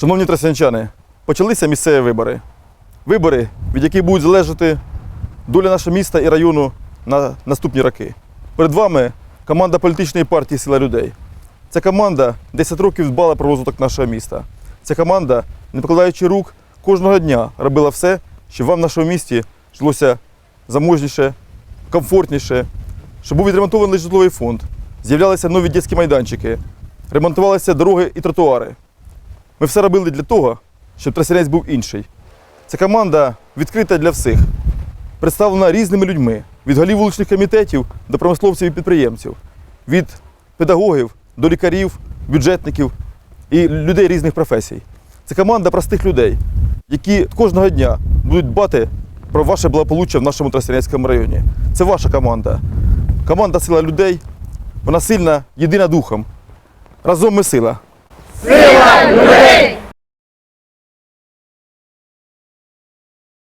Шановні трасянчани, почалися місцеві вибори. Вибори, від яких будуть залежати доля нашого міста і району на наступні роки. Перед вами команда політичної партії Сила людей. Ця команда 10 років дбала про розвиток нашого міста. Ця команда, не покладаючи рук, кожного дня робила все, щоб вам в нашому місті жилося заможніше, комфортніше, щоб був відремонтований житловий фонд, з'являлися нові дитячі майданчики, ремонтувалися дороги і тротуари. Ми все робили для того, щоб Трасянець був інший. Ця команда відкрита для всіх, представлена різними людьми, від голів вуличних комітетів до промисловців і підприємців, від педагогів до лікарів, бюджетників і людей різних професій. Це команда простих людей, які кожного дня будуть дбати про ваше благополуччя в нашому Тростянецькому районі. Це ваша команда. Команда сила людей. Вона сильна, єдина духом. Разом ми сила. Сила